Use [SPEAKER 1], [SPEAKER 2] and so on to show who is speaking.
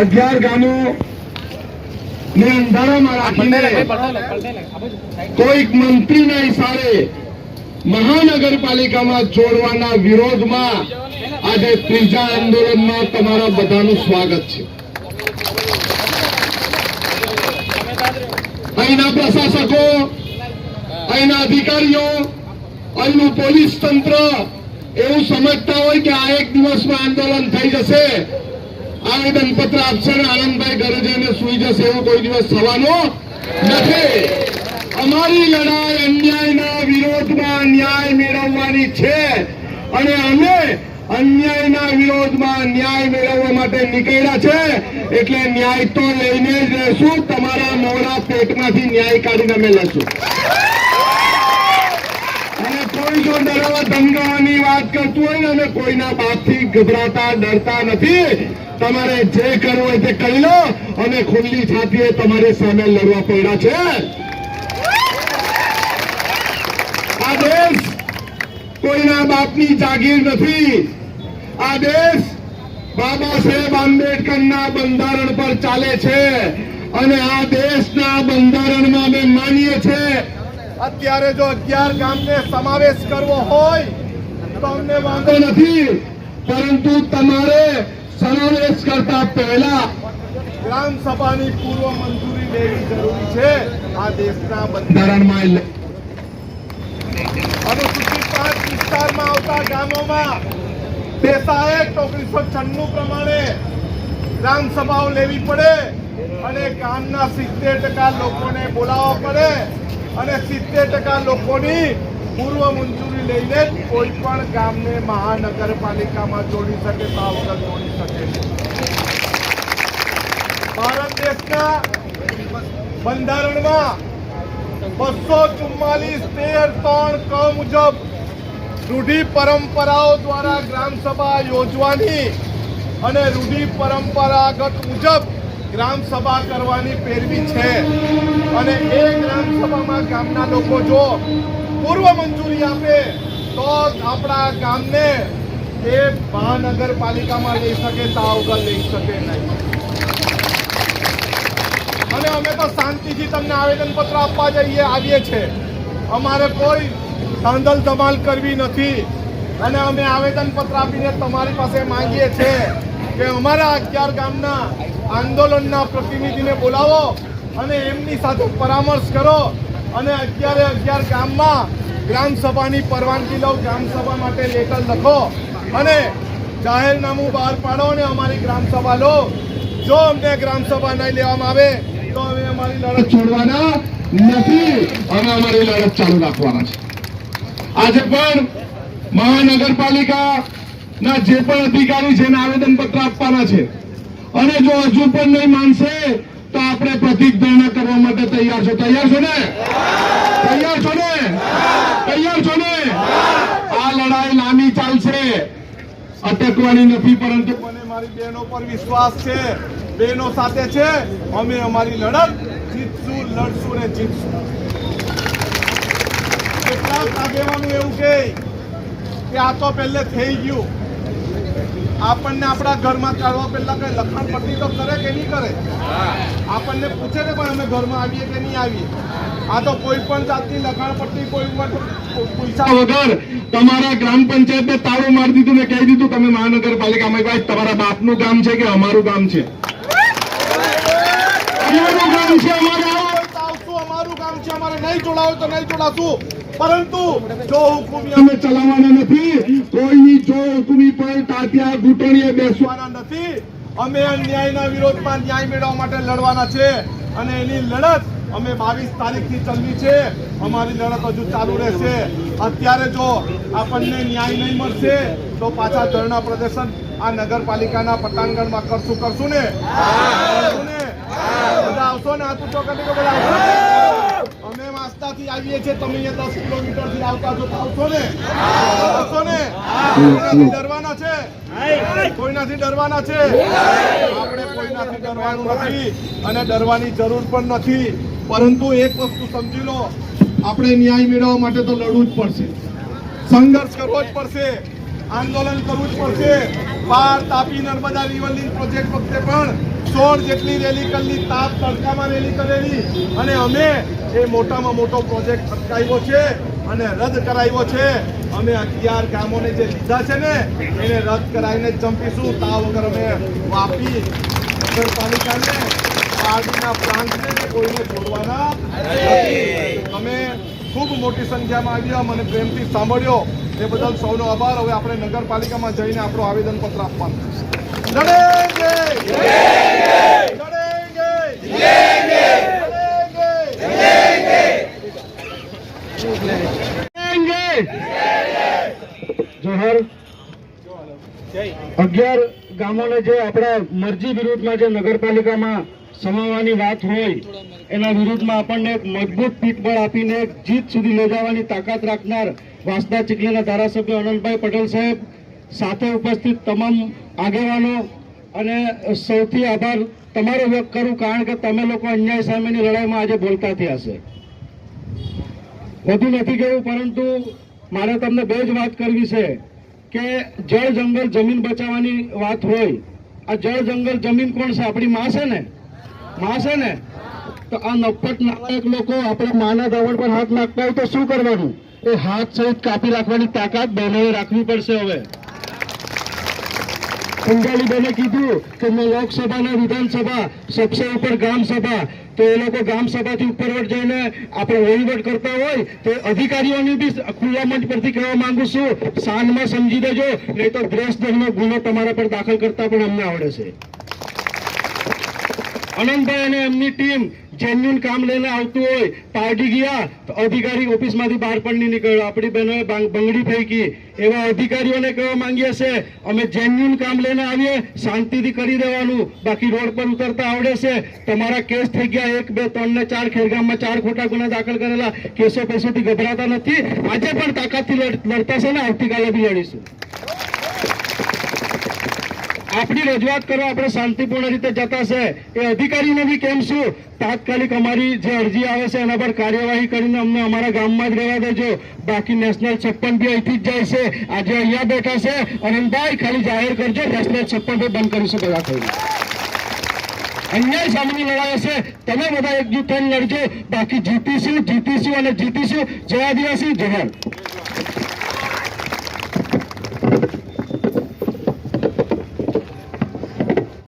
[SPEAKER 1] અગિયાર ગામો ને અંધારામાં રાખીને કોઈક મંત્રીના ઇશારે મહાનગરપાલિકામાં જોડવાના વિરોધમાં આજે ત્રીજા આંદોલનમાં તમારા બધાનું સ્વાગત છે. અહીંના પ્રશાસકો અહીંના અધિકારીઓ અહીંનું પોલીસ તંત્ર એવું સમજતા હોય કે આ એક દિવસમાં આંદોલન થઈ જશે. આવેદન પત્ર આપશે આનંદભાઈ ઘરે જઈને સુઈ જશે એવું કોઈ દિવસ થવાનું નથી. અમારી લડાઈ અન્યાયના વિરોધમાં ન્યાય મેળવવાની છે અને અમે અન્યાયના વિરોધમાં ન્યાય મેળવવા માટે નીકળ્યા છે. એટલે ન્યાય તો લઈને જ રહેશું. તમારા મોડા પેટમાંથી ન્યાય કાઢીને અમે લેશું અને ડરવા ધમકાવાની વાત કરતું હોય ને અમે કોઈના બાપથી ગભરાતા, ડરતા નથી. તમારે જે કરવું હોય તે કરી લો, અને ખુલ્લી છાતીએ તમારી સામે લડવા પડ્યા છે. આ દેશ કોઈના બાપની જાગીર નથી. આ દેશ બાબા સાહેબ આંબેડકરના બંધારણ પર ચાલે છે. અને આ દેશના બંધારણમાં અમે માનીએ છીએ અત્યારે જો અગિયાર ગામને સમાવેશ કરવો હોય તો અમને વાંધો નથી. પરંતુ તમારે સમાવેશ કરતા પહેલા ગ્રામ સભાની પૂર્વ મંજૂરી લેવી જરૂરી છે. આ દેશના બંધારણમાં અનુસૂચિત પાંચ વિસ્તારમાં આવતા ગામોમાં પેસા ઓગણીસો છન્નું પ્રમાણે ગ્રામ સભાઓ લેવી પડે અને ગામના સિત્તેર ટકા લોકોને બોલાવવા પડે. અને સિત્તેર ટકા લોકોની પૂર્વ મંજૂરી લઈને કોઈ પણ ગામને મહાનગરપાલિકામાં જોડી શકે વગર જોડી શકે. ભારત દેશના બંધારણમાં બસો ચુમ્માલીસ તેર ત્રણ ક મુજબ રૂઢિ પરંપરાઓ દ્વારા ગ્રામસભા યોજવાની અને રૂઢિ પરંપરાગત મુજબ ગ્રામ સભા કરવાની પેરવી છે. અને એ ગ્રામ સભામાં ગામના લોકો જો પૂર્વ મંજૂરી આપે, તો આપણા ગામને એ મહાનગરપાલિકામાં લઈ શકે તા વગર લઈ શકે નહીં. અને અમે તો શાંતિથી તમને આવેદન પત્ર આપવા જઈએ, આવીએ છીએ. અમારે કોઈ ધાંધલ ધમાલ કરવી નથી. અને અમે આવેદન પત્ર આપીને તમારી પાસે માંગીએ છીએ કે અમારા અગિયાર ગામના આંદોલનના પ્રતિનિધિને બોલાવો અને એમની સાથે પરામર્શ કરો. અને અગિયારે અગિયાર ગામમાં ગ્રામસભાની પરવાનગી લો ગ્રામસભા માટે લેટર લખો અને જાહેરનામું બહાર પાડો અને અમારી ગ્રામસભા લો. જો અમને ગ્રામસભા નહીં લેવામાં આવે, તો અમે અમારી લડત છોડવાના નથી. અમે અમારી લડત ચાલુ રાખવાના છે. આજે પણ મહાનગરપાલિકાના જે પણ અધિકારી છે, એને આવેદન પત્ર આપવાના છે. અને જો હજુ પણ નહીં માનશે, તો આપણે ધરણા કરવા માટે તૈયાર છો. તૈયાર છો ને? તૈયાર છો ને? તૈયાર છો ને? આ લડાઈ લાંબી ચાલશે. અટકવાની નથી, પરંતુ મને મારી બહેનો પર વિશ્વાસ છે. બહેનો સાથે છે. અમે અમારી લડત જીતશું, લડશું ને જીતશું. કેટલાક આગેવાનું એવું કે આ તો પહેલે થઈ ગયું. આપણને આપણા ઘરમાં કાઢવા પહેલા કઈ લખાણ પટ્ટી તો કરે કે નહીં કરે? આપણને પૂછે ને પણ અમે ઘરમાં આવીએ કે નહીં આવીએ? આ તો કોઈ પણ જાતની લખાણ પટ્ટી કોઈ પૈસા વગર તમારા ગ્રામ પંચાયતને તાળું મારી દીધું ને કહી દીધું, તમે મહાનગરપાલિકામાં ભાઈ તમારા બાપનું ગામ છે કે અમારું ગામ છે? અમારું ગામ છે, અમારું. ગામ છે, અમારે નહીં જોડાવું તો નહીં જોડાશું. પરંતુ જો હુકુમી અમે ચલાવવાના નથી, કોઈની જો હુકુમી પર તાત્યા ઘૂંટણીએ બેસવાના નથી, અમે અન્યાયના વિરોધમાં ન્યાય મેળવવા માટે લડવાના છે અને એની લડત અમે બાવીસ તારીખથી ચલવી છે. અમારી લડત હજુ ચાલુ રહેશે. અત્યારે જો આપણને ન્યાય નહીં મળશે, તો પાછા ધરણા પ્રદર્શન આ નગરપાલિકાના પટાંગણમાં કરશું કરશું ને? બધા આવશો ને? આ ચોકડી તો બધા આવશો? અમે માસ્તાથી આવીએ છીએ. તમે અહીંયા દસ કિલોમીટરથી આવતા છો આવશો ને? આવશો ને? ડરવાના છે. કોઈનાથી ડરવાના છે? આપણે કોઈનાથી ડરવાનું નથી અને ડરવાની જરૂર પણ નથી. પરંતુ એક વસ્તુ સમજી લો, આપણે ન્યાય મેળવવા માટે તો લડવું જ પડશે. સંઘર્ષ કરવો જ પડશે. આંદોલન કરવું જ પડશે. પાર તાપી નર્મદા રિવર પ્રોજેક્ટ વખતે પણ સોળ જેટલી રેલી કરેલી, તાપ તડકામાં રેલી કરેલી. અને અમે એ મોટામાં મોટો પ્રોજેક્ટ અટકાવ્યો છે અને રદ કરાવ્યો છે. અમે અગિયાર ગામોને જે લીધા છે ને, એને રદ કરાવીને ચંપીશું તા વગર અમે વાપી નગરપાલિકાને પાર્ટીના પ્રાંતને કોઈને છોડવાના નથી. ખૂબ મોટી સંખ્યામાં આવ્યા મને પ્રેમથી સાંભળ્યો એ બદલ સૌનો આભાર હવે આપણે નગરપાલિકામાં જઈને આપણું આવેદનપત્ર આપવાનું!
[SPEAKER 2] જોહર અગિયાર ગામોને જે આપણા મરજી વિરુદ્ધમાં જે નગરપાલિકામાં સમાવવાની વાત હોય, એના વિરુદ્ધમાં આપણને એક મજબૂત પીઠબળ આપીને જીત સુધી લઈ જવાની તાકાત રાખનાર વાંસદા ચીખલીના ધારાસભ્ય અનંતભાઈ પટેલ સાહેબ સાથે ઉપસ્થિત તમામ આગેવાનો અને સૌથી આભાર તમારો વ્યક્ત કરું, કારણ કે તમે લોકો અન્યાય સામેની લડાઈમાં આજે બોલતા થયા છે. વધુ નથી કહેવું પરંતુ મારે તમને બે જ વાત કરવી છે કે જળ જંગલ જમીન બચાવવાની વાત હોય, આ જળ જંગલ જમીન કોણ છે? આપણી માં છે ને? માં છે ને? તો આ નફટ નાલાયક લોકો આપણે માના ધવણ પર હાથ નાખતા હોય તો શું કરવાનું? એ હાથ સહિત કાપી રાખવાની તાકાત બહેનોએ રાખવી પડશે હવે. બેને કીધું કે મેં લોકસભાના વિધાનસભા, સબસે ઉપર ગ્રામ સભા, તો એ લોકો ગ્રામ સભાથી ઉપરવટ જઈને આપણે વહીવટ કરતા હોય તો અધિકારીઓની બી ખુલ્લા મંચ પરથી કહેવા માંગુ છું શાનમાં સમજી દેજો, નહીં તો દ્વેષનો ગુનો તમારા પર દાખલ કરતા પણ અમને આવડે છે. અનંતભાઈ અને એમની ટીમ જેન્યુન કામ લઈને આવતું હોય પાર્ટી ગયા અધિકારી ઓફિસમાંથી બહાર પણ નહીં નીકળ્યો. આપણી બહેનોએ બાંગ- બંગડી ફેંકી. એવા અધિકારીઓને કહેવા માંગીએ છે, અમે જેન્યુન કામ લઈને આવીએ, શાંતિથી કરી દેવાનું. બાકી રોડ પર ઉતરતા આવડે છે. તમારા કેસ થઈ ગયા એક, બે, ત્રણ ને ચાર, ખેરગામમાં ચાર ખોટા ગુના દાખલ કરેલા. કેસો પૈસોથી ગભરાતા નથી. આજે પણ તાકાતથી લડતા છે ને? આવતીકાલે બી લડીશું આપણી રજૂઆત કરવા આપણે શાંતિપૂર્ણ રીતે જતા છે. એ અધિકારીને બી કેમ શું? તાત્કાલિક અમારી જે અરજી આવે છે, એના પર કાર્યવાહી કરીને અમને અમારા ગામમાં જ રહેવા દેજો. બાકી નેશનલ છપ્પન બી અહીંથી જ જાય છે. આજે અહીંયા બેઠા છે. અનંતભાઈ, ખાલી જાહેર કરજો. નેશનલ છપ્પન બી બંધ કરીશું બધા થઈને અન્યાય સામેની લડાઈ હશે. તમે બધા એકજૂથ થઈને લડજો. બાકી જીતીશું જીતીશું અને જીતીશું. જય આદિવાસી જવાહર